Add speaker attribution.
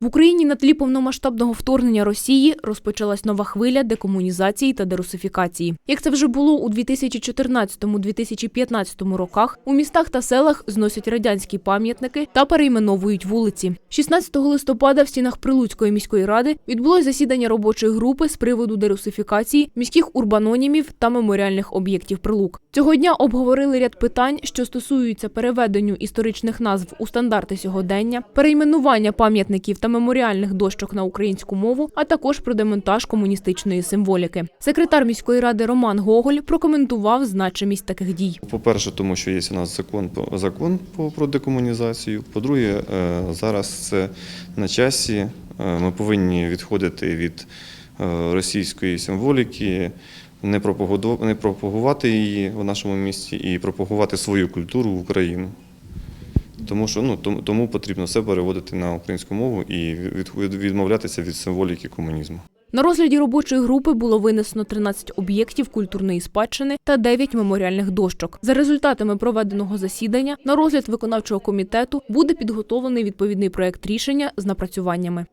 Speaker 1: В Україні на тлі повномасштабного вторгнення Росії розпочалась нова хвиля декомунізації та дерусифікації. Як це вже було у 2014-2015 роках, у містах та селах зносять радянські пам'ятники та перейменовують вулиці. 16 листопада в стінах Прилуцької міської ради відбулось засідання робочої групи з приводу дерусифікації міських урбанонімів та меморіальних об'єктів Прилук. Цього дня обговорили ряд питань, що стосуються переведенню історичних назв у стандарти сьогодення, перейменування пам'ятників та меморіальних дощок на українську мову, а також про демонтаж комуністичної символіки. Секретар міської ради Роман Гоголь прокоментував значимість таких дій.
Speaker 2: По-перше, тому що є у нас закон, по- закон по- про декомунізацію. По-друге, е, зараз це на часі. Е, Ми повинні відходити від е, російської символіки, не пропагувати її в нашому місті і пропагувати свою культуру в Україну. Тому що ну тому, потрібно все переводити на українську мову і від- від- відмовлятися від символіки комунізму.
Speaker 1: На розгляді робочої групи було винесено 13 об'єктів культурної спадщини та 9 меморіальних дощок. За результатами проведеного засідання на розгляд виконавчого комітету буде підготовлений відповідний проект рішення з напрацюваннями.